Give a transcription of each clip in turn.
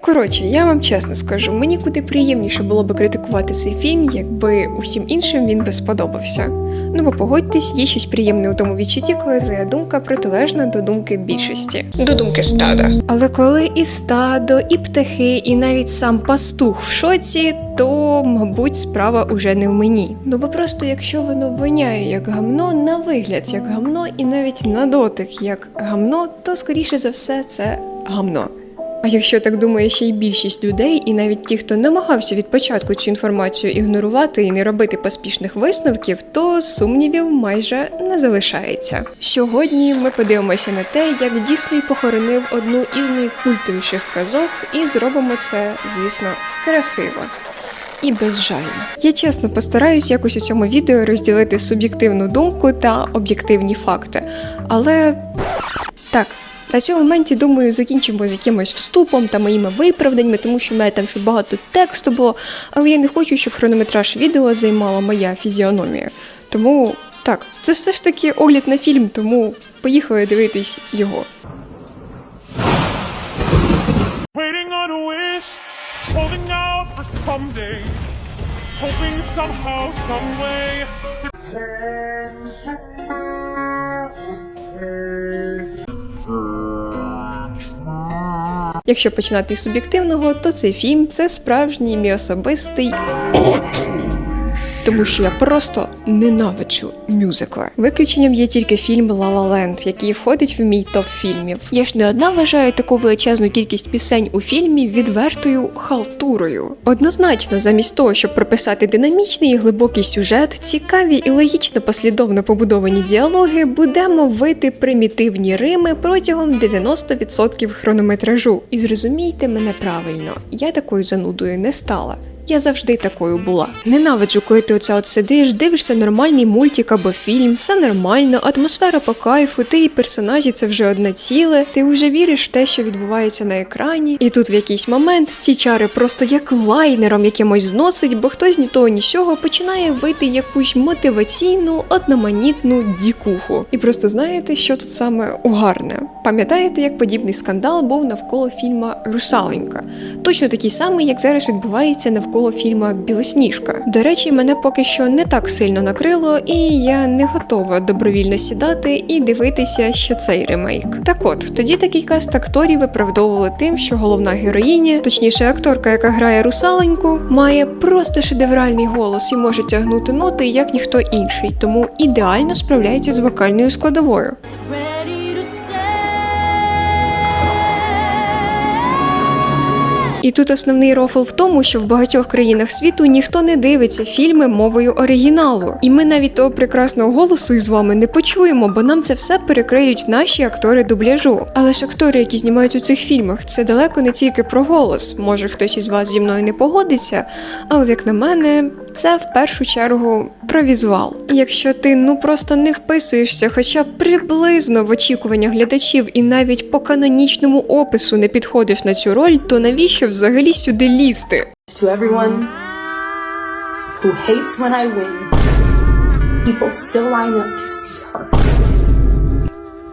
Коротше, я вам чесно скажу, мені куди приємніше було би критикувати цей фільм, якби усім іншим він би сподобався. Ну бо погодьтесь, є щось приємне у тому відчутті, коли твоя думка протилежна до думки більшості, до думки стада. Але коли і стадо, і птахи, і навіть сам пастух в шоці, то, мабуть, справа уже не в мені. Ну бо просто якщо воно воняє як гамно, на вигляд як гамно, і навіть на дотик як гамно, то скоріше за все це гамно. Якщо так думає ще й більшість людей, і навіть ті, хто намагався від початку цю інформацію ігнорувати і не робити поспішних висновків, то сумнівів майже не залишається. Сьогодні ми подивимося на те, як Дісней похоронив одну із найкультовіших казок, і зробимо це, звісно, красиво. І безжально. Я чесно постараюсь якось у цьому відео розділити суб'єктивну думку та об'єктивні факти. Але так, на цьому моменті, думаю, закінчимо з якимось вступом та моїми виправданнями, тому що в мене там ще багато тексту було, але я не хочу, щоб хронометраж відео займала моя фізіономія. Тому так, це все ж таки огляд на фільм, тому поїхали дивитись його. Waiting on a wish, holding out for someday, hoping somehow, someway. Якщо починати з суб'єктивного, то цей фільм це справжній мій особистий. Тому що я просто ненавиджу мюзикли. Виключенням є тільки фільм «Ла Ла Ленд», який входить в мій топ фільмів. Я ж не одна вважаю таку величезну кількість пісень у фільмі відвертою халтурою. Однозначно, замість того, щоб прописати динамічний і глибокий сюжет, цікаві і логічно послідовно побудовані діалоги, будемо вити примітивні рими протягом 90% хронометражу. І зрозумійте мене правильно, я такою занудою не стала. Я завжди такою була. Ненавиджу, коли ти оце от сидиш, дивишся нормальний мультик або фільм, все нормально, атмосфера по кайфу, ти і персонажі це вже одне ціле. Ти вже віриш в те, що відбувається на екрані, і тут в якийсь момент ці чари просто як лайнером якимось зносить, бо хтось ні того ні сього починає вийти якусь мотиваційну, одноманітну дікуху. І просто знаєте, що тут саме угарне? Пам'ятаєте, як подібний скандал був навколо фільма Русаленька? Точно такий самий, як зараз відбувається навколо фільма Білосніжка. До речі, мене поки що не так сильно накрило, і я не готова добровільно сідати і дивитися ще цей ремейк. Так от, тоді такий каст акторів виправдовували тим, що головна героїня, точніше, акторка, яка грає русаленьку, має просто шедевральний голос і може тягнути ноти як ніхто інший, тому ідеально справляється з вокальною складовою. І тут основний рофл в тому, що в багатьох країнах світу ніхто не дивиться фільми мовою оригіналу. І ми навіть того прекрасного голосу із вами не почуємо, бо нам це все перекриють наші актори дубляжу. Але ж актори, які знімають у цих фільмах, це далеко не тільки про голос. Може хтось із вас зі мною не погодиться, але як на мене, це в першу чергу про візуал. Якщо ти ну просто не вписуєшся, хоча приблизно в очікування глядачів і навіть по канонічному опису не підходиш на цю роль, то навіщо взагалі сюди лізти? To everyone who hates when I win, people still line up to see her.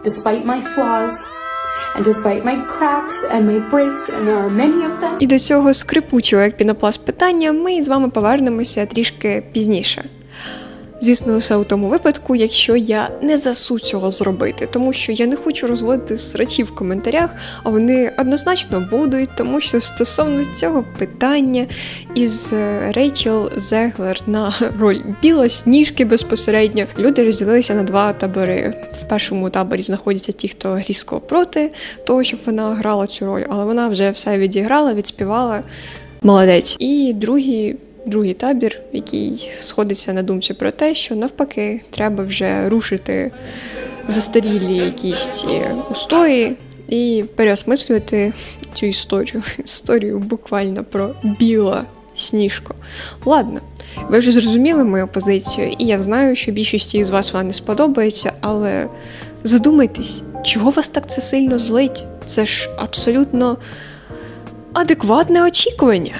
Despite my flaws, and despite my cracks and my breaks, and there are many of them, І до цього скрипучого як пінопласт питання ми з вами повернемося трішки пізніше. Звісно, лише у тому випадку, якщо я не засу цього зробити, тому що я не хочу розводити срачі в коментарях, а вони однозначно будуть, тому що стосовно цього питання із е, Рейчел Зеглер на роль біла сніжки безпосередньо люди розділилися на два табори. В першому таборі знаходяться ті, хто різко проти того, щоб вона грала цю роль, але вона вже все відіграла, відспівала. Молодець. І другий другий табір, який сходиться на думці про те, що навпаки треба вже рушити застарілі якісь устої і переосмислювати цю історію. Історію буквально про біла сніжку. Ладно. Ви вже зрозуміли мою позицію, і я знаю, що більшості з вас вона не сподобається, але задумайтесь, чого вас так це сильно злить? Це ж абсолютно адекватне очікування.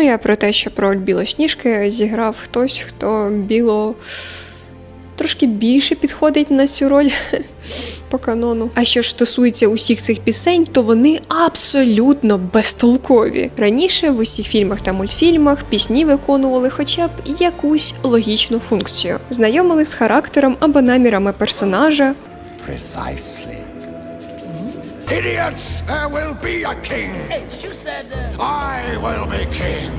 Ну, я про те, що про білосніжки зіграв хтось, хто біло трошки більше підходить на цю роль. По канону. А що ж стосується усіх цих пісень, то вони абсолютно безтолкові. Раніше в усіх фільмах та мультфільмах пісні виконували хоча б якусь логічну функцію, знайомили з характером або намірами персонажа, Precisely. Idiots, there will be a king. Hey, you said I will be king.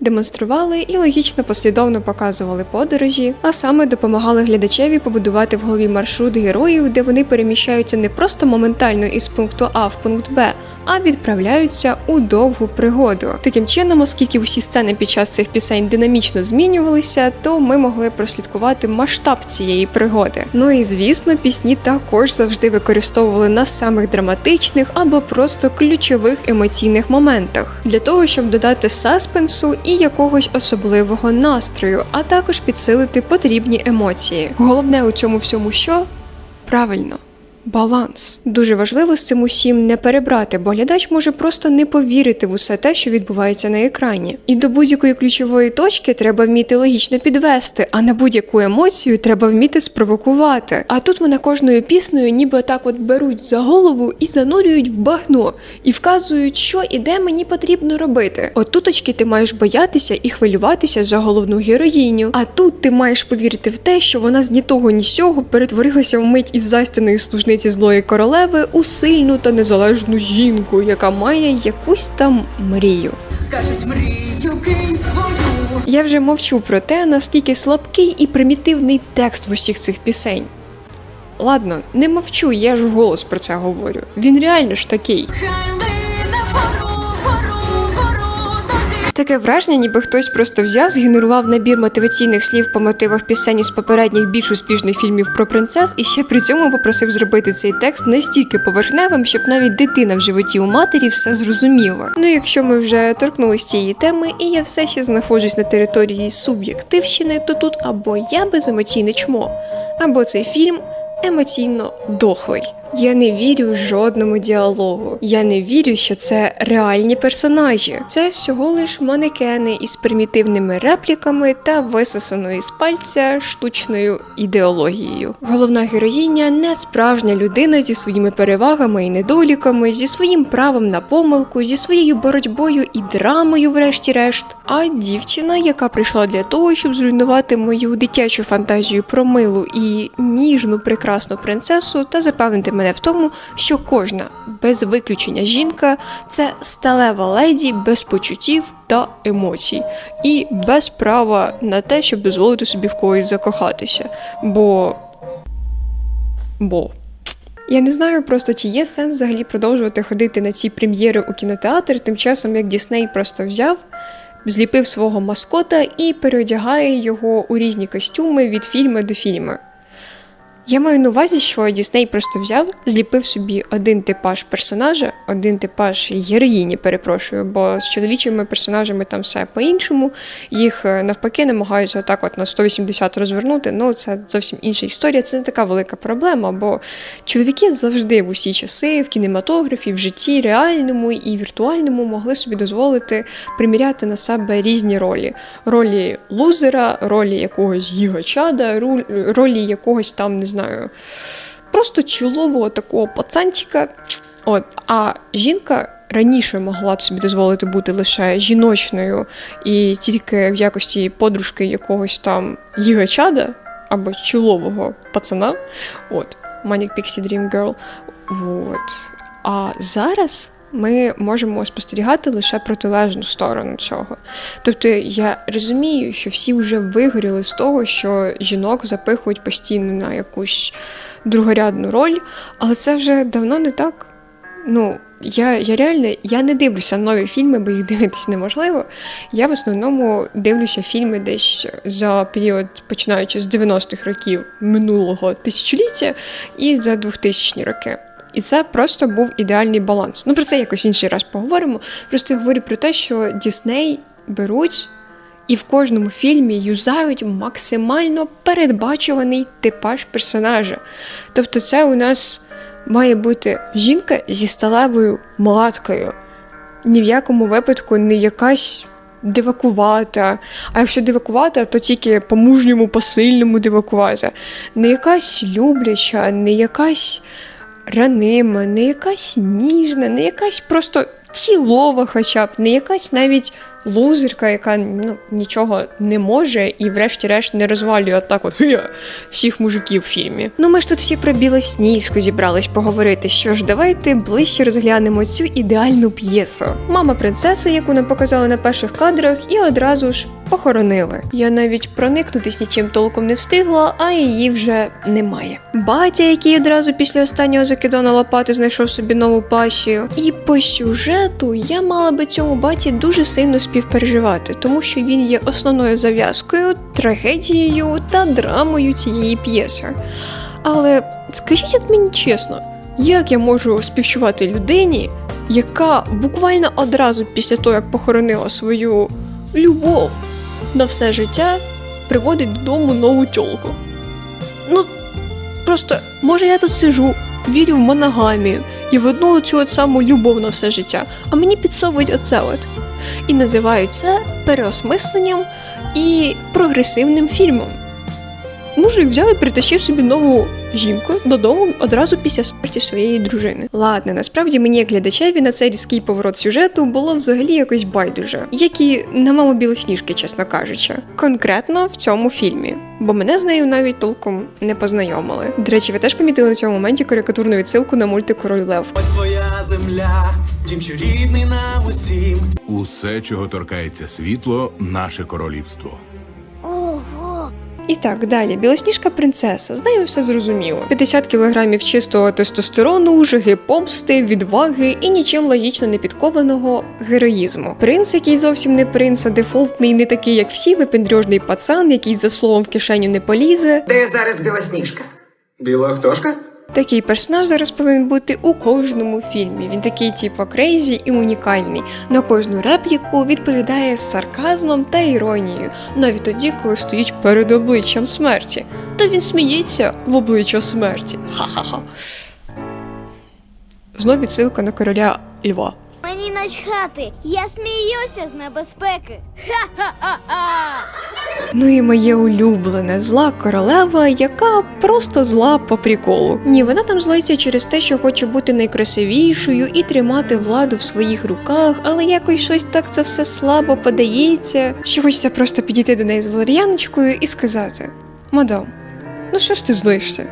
демонстрували і логічно послідовно показували подорожі, а саме допомагали глядачеві побудувати в голові маршрут героїв, де вони переміщаються не просто моментально із пункту А в пункт Б, а відправляються у довгу пригоду. Таким чином, оскільки усі сцени під час цих пісень динамічно змінювалися, то ми могли прослідкувати масштаб цієї пригоди. Ну і звісно, пісні також завжди використовували на самих драматичних або просто ключових емоційних моментах для того, щоб додати саспенсу і якогось особливого настрою, а також підсилити потрібні емоції. Головне у цьому всьому що правильно. Баланс дуже важливо з цим усім не перебрати, бо глядач може просто не повірити в усе те, що відбувається на екрані. І до будь-якої ключової точки треба вміти логічно підвести, а на будь-яку емоцію треба вміти спровокувати. А тут мене кожною піснею ніби отак от беруть за голову і занурюють в багно, і вказують, що і де мені потрібно робити. От туточки ти маєш боятися і хвилюватися за головну героїню. А тут ти маєш повірити в те, що вона з ні того, ні сього перетворилася вмить із застяної служниці злої королеви у сильну та незалежну жінку, яка має якусь там мрію. Кажуть, мрію кинь свою. Я вже мовчу про те, наскільки слабкий і примітивний текст в усіх цих пісень. Ладно, не мовчу, я ж голос про це говорю. Він реально ж такий. Хай Таке враження, ніби хтось просто взяв, згенерував набір мотиваційних слів по мотивах пісень із попередніх більш успішних фільмів про принцес, і ще при цьому попросив зробити цей текст настільки поверхневим, щоб навіть дитина в животі у матері все зрозуміла. Ну, якщо ми вже торкнулись цієї теми, і я все ще знаходжусь на території суб'єктивщини, то тут або я беземоційне чмо, або цей фільм емоційно дохлий. Я не вірю жодному діалогу. Я не вірю, що це реальні персонажі. Це всього лиш манекени із примітивними репліками та висосаною з пальця штучною ідеологією. Головна героїня не справжня людина зі своїми перевагами і недоліками, зі своїм правом на помилку, зі своєю боротьбою і драмою, врешті-решт. А дівчина, яка прийшла для того, щоб зруйнувати мою дитячу фантазію про милу і ніжну прекрасну принцесу та запевнити мене в тому, що кожна без виключення жінка це сталева леді без почуттів та емоцій, і без права на те, щоб дозволити собі в когось закохатися. Бо. Бо. Я не знаю просто, чи є сенс взагалі продовжувати ходити на ці прем'єри у кінотеатр, тим часом як Дісней просто взяв, зліпив свого маскота і переодягає його у різні костюми від фільму до фільму. Я маю на увазі, що Дісней просто взяв, зліпив собі один типаж персонажа, один типаж героїні, перепрошую, бо з чоловічими персонажами там все по-іншому. Їх е, навпаки намагаються отак от на 180 розвернути. Ну це зовсім інша історія. Це не така велика проблема, бо чоловіки завжди в усі часи в кінематографі, в житті реальному і віртуальному могли собі дозволити приміряти на себе різні ролі: ролі лузера, ролі якогось гігачада, ролі якогось там, не знаю, просто чолового такого пацанчика. От, а жінка раніше могла собі дозволити бути лише жіночною і тільки в якості подружки якогось там гігачада або чолового пацана. От, Manic Pixie Dream Girl. Вот. А зараз ми можемо спостерігати лише протилежну сторону цього. Тобто я розумію, що всі вже вигоріли з того, що жінок запихують постійно на якусь другорядну роль, але це вже давно не так. Ну, я, я реально я не дивлюся нові фільми, бо їх дивитися неможливо. Я в основному дивлюся фільми десь за період, починаючи з 90-х років минулого тисячоліття і за 2000-ні роки. І це просто був ідеальний баланс. Ну про це якось інший раз поговоримо. Просто я говорю про те, що Дісней беруть і в кожному фільмі юзають максимально передбачуваний типаж персонажа. Тобто, це у нас має бути жінка зі сталевою маткою. Ні в якому випадку не якась дивакувата. А якщо дивакувата, то тільки по-мужньому, по-сильному дивакувата. Не якась любляча, не якась ранима, не якась ніжна, не якась просто тілова, хоча б, не якась навіть лузерка, яка ну, нічого не може і, врешті-решт, не розвалює отак от «Хе, всіх мужиків в фільмі. Ну ми ж тут всі про білосніжку зібрались поговорити. Що ж, давайте ближче розглянемо цю ідеальну п'єсу. Мама принцеси, яку нам показали на перших кадрах, і одразу ж похоронили. Я навіть проникнутись нічим толком не встигла, а її вже немає. Батя, який одразу після останнього закидона лопати знайшов собі нову пасію. І по сюжету я мала би цьому баті дуже сильно співпереживати, тому що він є основною зав'язкою, трагедією та драмою цієї п'єси. Але скажіть от мені чесно, як я можу співчувати людині, яка буквально одразу після того, як похоронила свою любов на все життя, приводить додому нову тьолку? Ну, просто, може, я тут сижу, вірю в моногамію і в одну цю от саму любов на все життя, а мені підсовують оце от. І називають це переосмисленням і прогресивним фільмом. Мужик взяв і притащив собі нову жінку додому одразу після смерті своєї дружини. Ладно, насправді мені як глядачеві на цей різкий поворот сюжету було взагалі якось байдуже, як і на маму білосніжки, чесно кажучи. Конкретно в цьому фільмі, бо мене з нею навіть толком не познайомили. До речі, ви теж помітили на цьому моменті карикатурну відсилку на мультик Король Лев. Ось твоя земля, дім, що рідний нам усім. Усе, чого торкається світло, наше королівство. І так, далі, білосніжка принцеса. З нею все зрозуміло. 50 кілограмів чистого тестостерону, жиги помсти, відваги і нічим логічно не підкованого героїзму. Принц, який зовсім не принц, а дефолтний, не такий, як всі, випендрюжний пацан, який за словом в кишеню не полізе. Де зараз білосніжка? Біла хтошка? Такий персонаж зараз повинен бути у кожному фільмі. Він такий, типу, крейзі і унікальний. На кожну репліку відповідає з сарказмом та іронією, навіть тоді, коли стоїть перед обличчям смерті. Та він сміється в обличчя смерті. Ха-ха-ха. Знов відсилка на короля Льва. Мені начхати, я сміюся з небезпеки. Ха-ха-ха-ха! Ну і моє улюблене зла королева, яка просто зла по приколу. Ні, вона там злиться через те, що хоче бути найкрасивішою і тримати владу в своїх руках, але якось щось так це все слабо подається, що хочеться просто підійти до неї з валер'яночкою і сказати: Мадам, ну що ж ти злишся?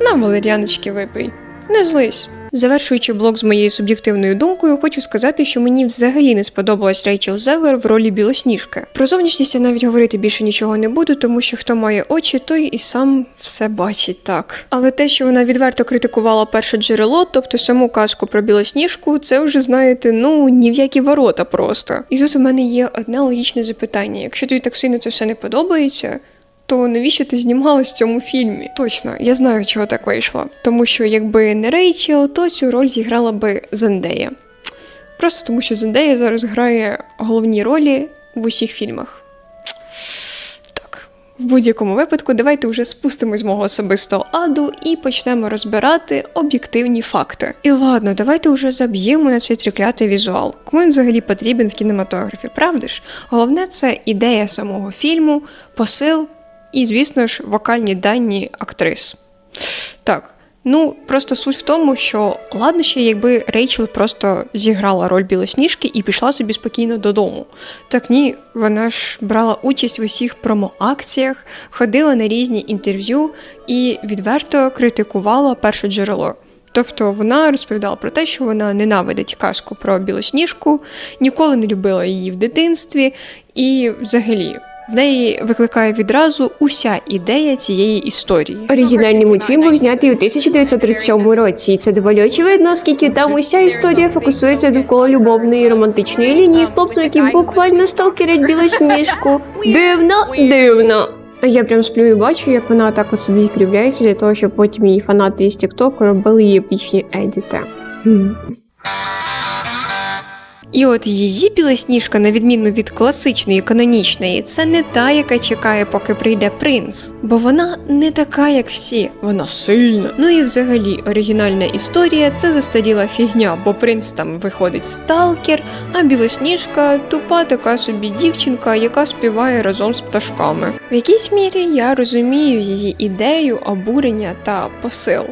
На валер'яночки випий, не злись. Завершуючи блог з моєю суб'єктивною думкою, хочу сказати, що мені взагалі не сподобалась Рейчел Зеглер в ролі білосніжки. Про зовнішність я навіть говорити більше нічого не буду, тому що хто має очі, той і сам все бачить так. Але те, що вона відверто критикувала перше джерело, тобто саму казку про білосніжку, це вже знаєте, ну ні в які ворота просто. І тут у мене є одне логічне запитання: якщо тобі так сильно це все не подобається. То навіщо ти знімалась в цьому фільмі? Точно, я знаю, чого так вийшло. Тому що якби не Рейчел, то цю роль зіграла би Зендея. Просто тому, що Зендея зараз грає головні ролі в усіх фільмах. Так, в будь-якому випадку, давайте вже спустимось з мого особистого аду і почнемо розбирати об'єктивні факти. І ладно, давайте вже заб'ємо на цей триклятий візуал. Кому він взагалі потрібен в кінематографі, правда ж? Головне це ідея самого фільму, посил і, звісно ж, вокальні дані актрис. Так. Ну, просто суть в тому, що ладно ще, якби Рейчел просто зіграла роль білосніжки і пішла собі спокійно додому. Так ні, вона ж брала участь в усіх промоакціях, ходила на різні інтерв'ю і відверто критикувала перше джерело. Тобто вона розповідала про те, що вона ненавидить казку про білосніжку, ніколи не любила її в дитинстві, і взагалі в неї викликає відразу уся ідея цієї історії. Оригінальний мультфільм був знятий у 1937 році, і це доволі очевидно, оскільки там уся історія фокусується довкола любовної романтичної лінії з хлопцем, який буквально сталкерить білосніжку. Дивно, дивно. Я прям сплю і бачу, як вона так от сидить кривляється для того, щоб потім її фанати із TikTok робили її епічні едіти. І от її білосніжка, на відміну від класичної канонічної, це не та, яка чекає, поки прийде принц. Бо вона не така, як всі, вона сильна. Ну і взагалі, оригінальна історія це застаріла фігня, бо принц там виходить сталкер, а білосніжка тупа така собі дівчинка, яка співає разом з пташками. В якійсь мірі я розумію її ідею, обурення та посил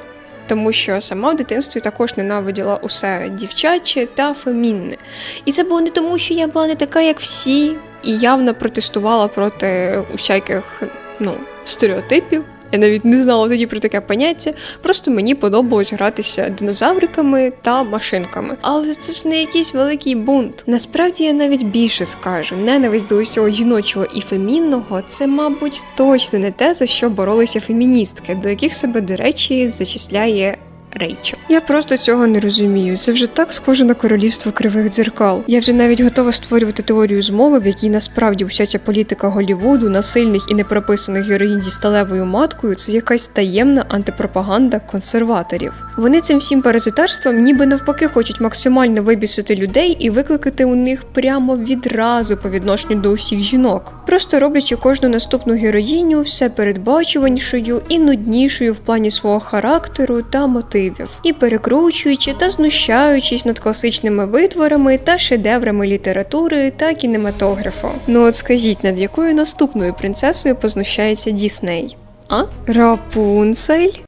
тому що сама в дитинстві також ненавиділа усе дівчаче та фемінне. І це було не тому, що я була не така, як всі, і явно протестувала проти усяких ну, стереотипів. Я навіть не знала тоді про таке поняття, просто мені подобалось гратися динозавриками та машинками. Але це ж не якийсь великий бунт. Насправді я навіть більше скажу: ненависть до усього жіночого і фемінного це, мабуть, точно не те, за що боролися феміністки, до яких себе, до речі, зачисляє. Рейчел. Я просто цього не розумію. Це вже так схоже на королівство кривих дзеркал. Я вже навіть готова створювати теорію змови, в якій насправді вся ця політика Голівуду, насильних і непрописаних героїнь зі сталевою маткою це якась таємна антипропаганда консерваторів. Вони цим всім паразитарством ніби навпаки хочуть максимально вибісити людей і викликати у них прямо відразу по відношенню до усіх жінок, просто роблячи кожну наступну героїню все передбачуванішою і нуднішою в плані свого характеру та мотивів, і перекручуючи та знущаючись над класичними витворами та шедеврами літератури та кінематографу. Ну от скажіть, над якою наступною принцесою познущається Дісней? А? Рапунцель?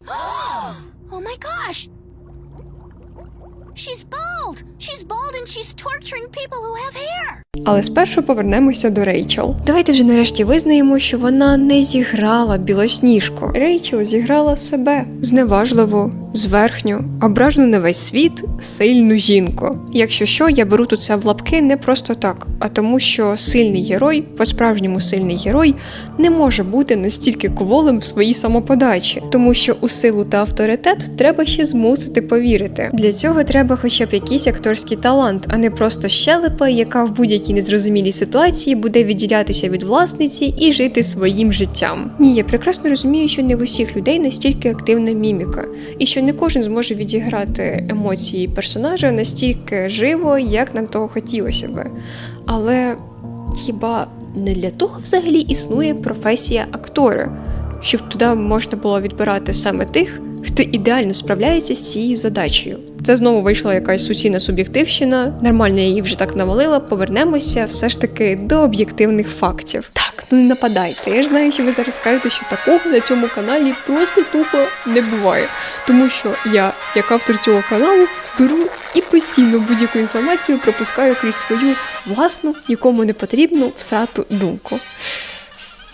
Oh my gosh! She's bald! She's bald and she's torturing people who have hair! Але спершу повернемося до Рейчел. Давайте вже нарешті визнаємо, що вона не зіграла білосніжку. Рейчел зіграла себе зневажливу, зверхню, ображену на весь світ, сильну жінку. Якщо що, я беру тут це в лапки не просто так, а тому, що сильний герой, по-справжньому сильний герой, не може бути настільки кволим в своїй самоподачі, тому що у силу та авторитет треба ще змусити повірити. Для цього треба хоча б якийсь акторський талант, а не просто щелепа, яка в будь-якій незрозумілій ситуації буде відділятися від власниці і жити своїм життям. Ні, я прекрасно розумію, що не в усіх людей настільки активна міміка, і що не кожен зможе відіграти емоції персонажа настільки живо, як нам того хотілося би. Але хіба не для того взагалі існує професія актора, щоб туди можна було відбирати саме тих, хто ідеально справляється з цією задачею. Це знову вийшла якась суцільна суб'єктивщина. Нормально її вже так навалила. Повернемося все ж таки до об'єктивних фактів. Так, ну не нападайте. Я ж знаю, що ви зараз скажете, що такого на цьому каналі просто тупо не буває. Тому що я, як автор цього каналу, беру і постійно будь-яку інформацію пропускаю крізь свою власну, нікому не потрібну всрату думку.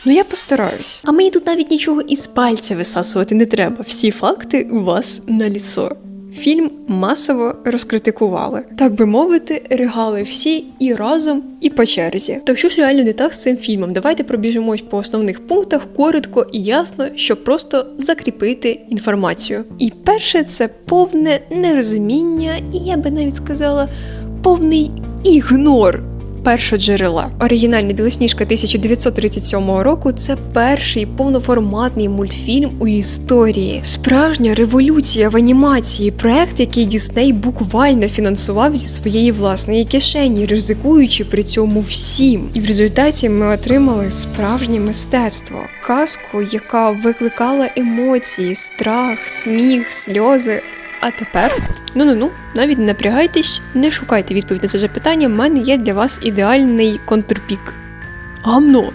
Ну я постараюсь. А мені тут навіть нічого із пальця висасувати не треба. Всі факти у вас на лісо. Фільм масово розкритикували, так би мовити, ригали всі і разом, і по черзі. Так що ж реально не так з цим фільмом? Давайте пробіжимось по основних пунктах коротко і ясно, щоб просто закріпити інформацію. І перше, це повне нерозуміння, і я би навіть сказала, повний ігнор першоджерела. Оригінальна білосніжка 1937 року це перший повноформатний мультфільм у історії. Справжня революція в анімації, проект, який Дісней буквально фінансував зі своєї власної кишені, ризикуючи при цьому всім. І в результаті ми отримали справжнє мистецтво, казку, яка викликала емоції, страх, сміх, сльози. А тепер ну ну ну навіть не напрягайтесь, не шукайте відповідь на це запитання. в мене є для вас ідеальний контрпік. Гамно.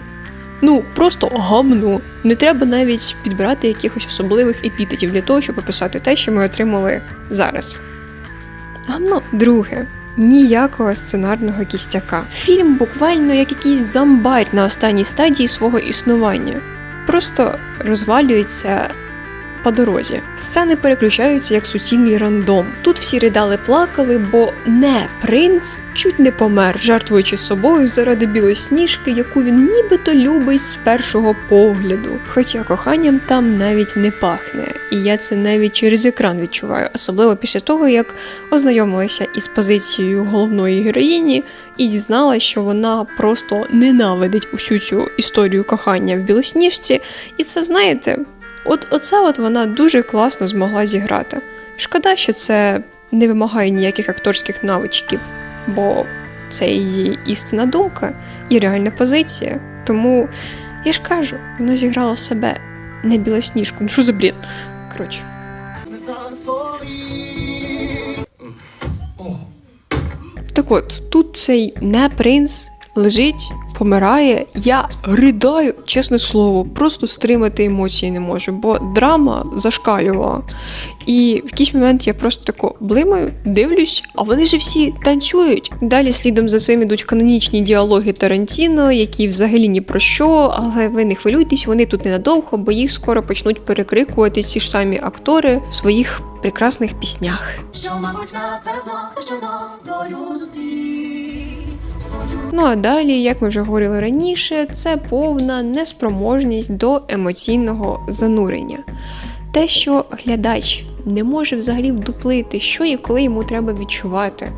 Ну, просто гамно. Не треба навіть підбирати якихось особливих епітетів для того, щоб описати те, що ми отримали зараз. Гамно. Друге. Ніякого сценарного кістяка. Фільм буквально як якийсь зомбарь на останній стадії свого існування. Просто розвалюється по дорозі. Сцени переключаються як суцільний рандом. Тут всі ридали плакали, бо не принц чуть не помер, жертвуючи собою заради білосніжки, яку він нібито любить з першого погляду. Хоча коханням там навіть не пахне, і я це навіть через екран відчуваю, особливо після того, як ознайомилася із позицією головної героїні і дізналася, що вона просто ненавидить усю цю історію кохання в білосніжці, і це знаєте. От оце от вона дуже класно змогла зіграти. Шкода, що це не вимагає ніяких акторських навичків, бо це її істинна думка і реальна позиція. Тому я ж кажу, вона зіграла себе не білосніжку. Ну що за бред? Коротше. Так от, тут цей не принц лежить, помирає. Я ридаю, чесне слово, просто стримати емоції не можу, бо драма зашкалювала. І в якийсь момент я просто тако блимаю, дивлюсь, а вони ж всі танцюють. Далі слідом за цим ідуть канонічні діалоги Тарантіно, які взагалі ні про що, але ви не хвилюйтесь, вони тут ненадовго, бо їх скоро почнуть перекрикувати ці ж самі актори в своїх прекрасних піснях. Що, мабуть, напевно, ще долю зустрів. Ну а далі, як ми вже говорили раніше, це повна неспроможність до емоційного занурення. Те, що глядач не може взагалі вдуплити, що і коли йому треба відчувати.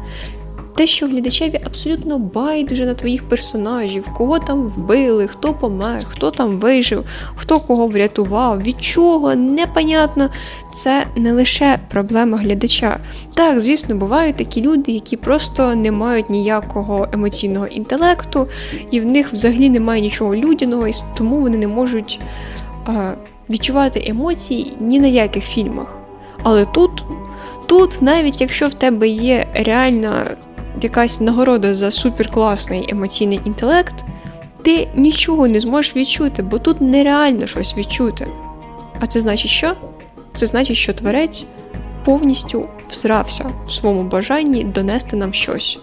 Те, що глядачеві абсолютно байдуже на твоїх персонажів, кого там вбили, хто помер, хто там вижив, хто кого врятував, від чого, непонятно. Це не лише проблема глядача. Так, звісно, бувають такі люди, які просто не мають ніякого емоційного інтелекту, і в них взагалі немає нічого людяного, і тому вони не можуть а, відчувати емоції ні на яких фільмах. Але тут, тут, навіть якщо в тебе є реальна якась нагорода за суперкласний емоційний інтелект, ти нічого не зможеш відчути, бо тут нереально щось відчути. А це значить що? Це значить, що творець повністю всрався в своєму бажанні донести нам щось.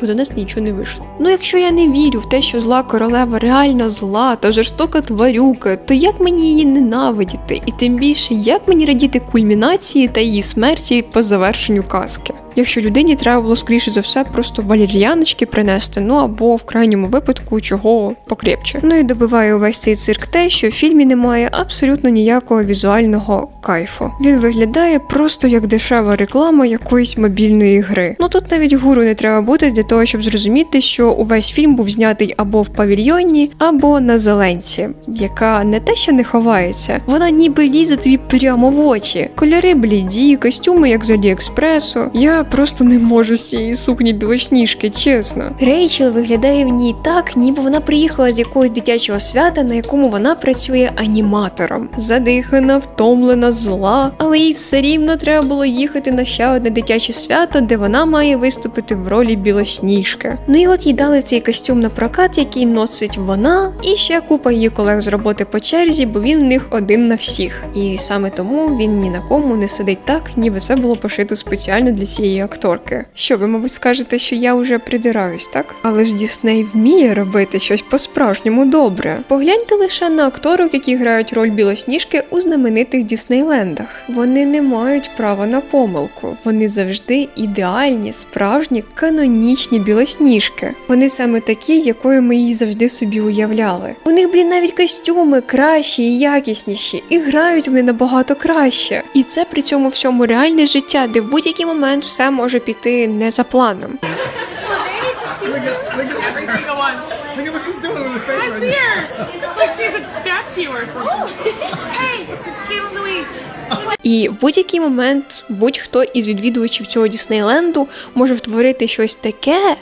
Бо донести нічого не вийшло. Ну, якщо я не вірю в те, що зла королева реально зла та жорстока тварюка, то як мені її ненавидіти? І тим більше, як мені радіти кульмінації та її смерті по завершенню казки? Якщо людині треба було скоріше за все просто валір'яночки принести, ну або в крайньому випадку чого покрепче. Ну і добиває увесь цей цирк те, що в фільмі немає абсолютно ніякого візуального кайфу. Він виглядає просто як дешева реклама якоїсь мобільної гри. Ну тут навіть гуру не треба бути для того, щоб зрозуміти, що увесь фільм був знятий або в павільйоні, або на зеленці, яка не те, що не ховається, вона ніби лізе тобі прямо в очі. Кольори бліді, костюми як з Аліекспресу. Я просто не можу з цієї сукні білосніжки, чесно. Рейчел виглядає в ній так, ніби вона приїхала з якогось дитячого свята, на якому вона працює аніматором. Задихана, втомлена, зла, але їй все рівно треба було їхати на ще одне дитяче свято, де вона має виступити в ролі білосніжки. Ну і от їй дали цей костюм на прокат, який носить вона, і ще купа її колег з роботи по черзі, бо він в них один на всіх. І саме тому він ні на кому не сидить так, ніби це було пошито спеціально для цієї акторки. Що ви, мабуть, скажете, що я вже придираюсь, так? Але ж Дісней вміє робити щось по-справжньому добре. Погляньте лише на акторок, які грають роль білосніжки у знаменитих Діснейлендах. Вони не мають права на помилку. Вони завжди ідеальні, справжні, канонічні білосніжки. Вони саме такі, якою ми її завжди собі уявляли. У них, блін, навіть костюми кращі і якісніші, і грають вони набагато краще. І це при цьому всьому реальне життя, де в будь-який момент все може піти не за планом. І в будь-який момент будь-хто із відвідувачів цього Діснейленду може втворити щось таке,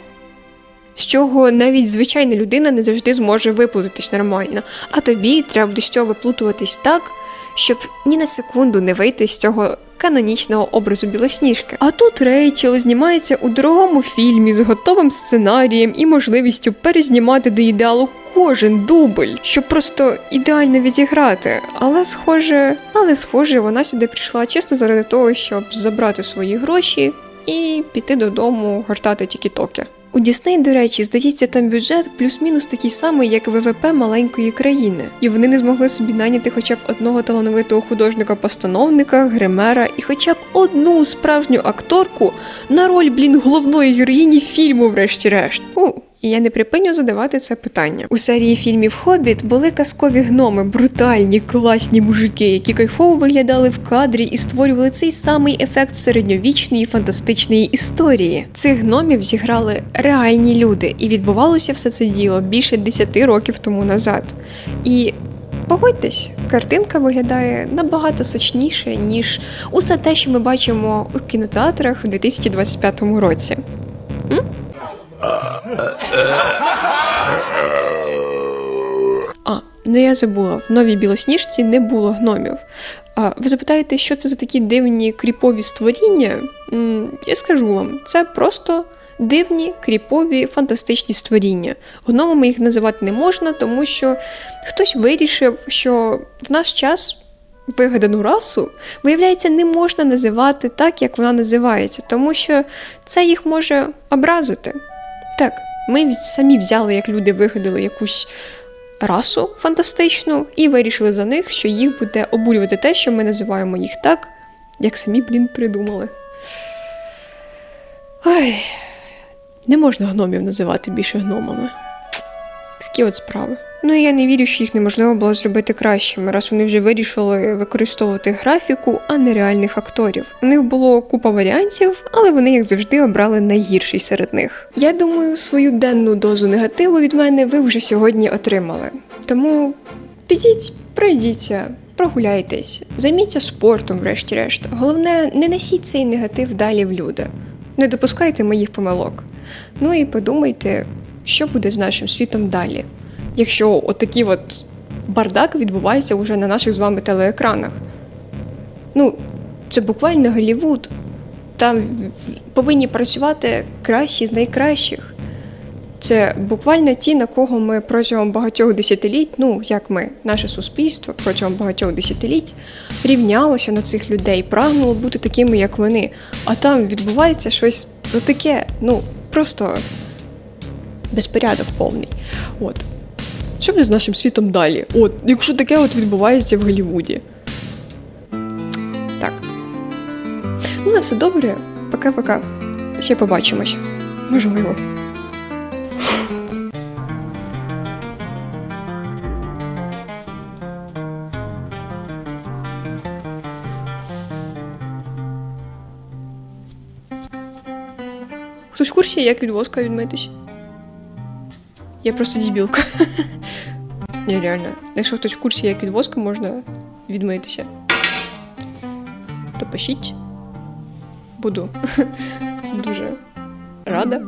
з чого навіть звичайна людина не завжди зможе виплутатись нормально. А тобі треба буде цього виплутуватись так, щоб ні на секунду не вийти з цього канонічного образу білосніжки. А тут Рейчел знімається у дорогому фільмі з готовим сценарієм і можливістю перезнімати до ідеалу кожен дубль, щоб просто ідеально відіграти. Але схоже, але схоже, вона сюди прийшла чисто заради того, щоб забрати свої гроші і піти додому гортати тіктоки. У Дісней, до речі, здається, там бюджет плюс-мінус такий самий, як ВВП маленької країни, і вони не змогли собі наняти хоча б одного талановитого художника-постановника, гримера і хоча б одну справжню акторку на роль, блін, головної героїні фільму, врешті-решт. І я не припиню задавати це питання. У серії фільмів Хобіт були казкові гноми, брутальні, класні мужики, які кайфово виглядали в кадрі і створювали цей самий ефект середньовічної фантастичної історії. Цих гномів зіграли реальні люди, і відбувалося все це діло більше 10 років тому назад. І Погодьтесь, картинка виглядає набагато сочніше, ніж усе те, що ми бачимо у кінотеатрах у 2025 році. А, ну я забула, в новій білосніжці не було гномів. А ви запитаєте, що це за такі дивні кріпові створіння? М, я скажу вам, це просто дивні, кріпові, фантастичні створіння. Гномами їх називати не можна, тому що хтось вирішив, що в наш час вигадану расу, виявляється, не можна називати так, як вона називається, тому що це їх може образити. Так, ми самі взяли, як люди вигадали якусь расу фантастичну і вирішили за них, що їх буде обурювати те, що ми називаємо їх так, як самі, блін, придумали. Ой, не можна гномів називати більше гномами. Такі от справи. Ну і я не вірю, що їх неможливо було зробити кращими, раз вони вже вирішили використовувати графіку, а не реальних акторів. У них було купа варіантів, але вони, як завжди, обрали найгірший серед них. Я думаю, свою денну дозу негативу від мене ви вже сьогодні отримали. Тому підіть, пройдіться, прогуляйтесь, займіться спортом, врешті-решт. Головне, не несіть цей негатив далі в люди. Не допускайте моїх помилок. Ну і подумайте, що буде з нашим світом далі, якщо отакий от бардак відбувається уже на наших з вами телеекранах. Ну, це буквально Голлівуд. Там повинні працювати кращі з найкращих. Це буквально ті, на кого ми протягом багатьох десятиліть, ну як ми, наше суспільство протягом багатьох десятиліть рівнялося на цих людей, прагнуло бути такими, як вони. А там відбувається щось таке, ну просто безпорядок повний. От. Що буде з нашим світом далі? От, якщо таке от відбувається в Голлівуді. Так. Ну, на все добре. Пока-пока. Ще побачимось. Можливо. Хтось в курсі, як від воска відмитись? Я просто дебілка. Ні, реально. Якщо хтось в курсі, як від можна відмитися, то пишіть. Буду дуже рада.